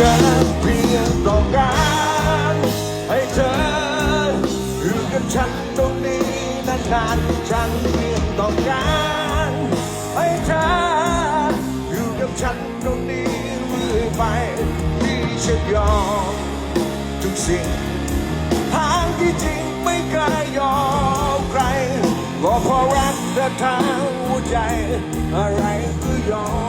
ฉันเพียงต้องการให้เธออยู่กับฉันตรงนี้นานๆฉันเพียงต้องการให้เธออยู่กับฉันตรงนี้เมื่อไปที่ฉันยอมทุกสิ่งทางที่จริงไม่เคยยอมใครก็เพราะรักและทางหัวใจอะไรก็ยอม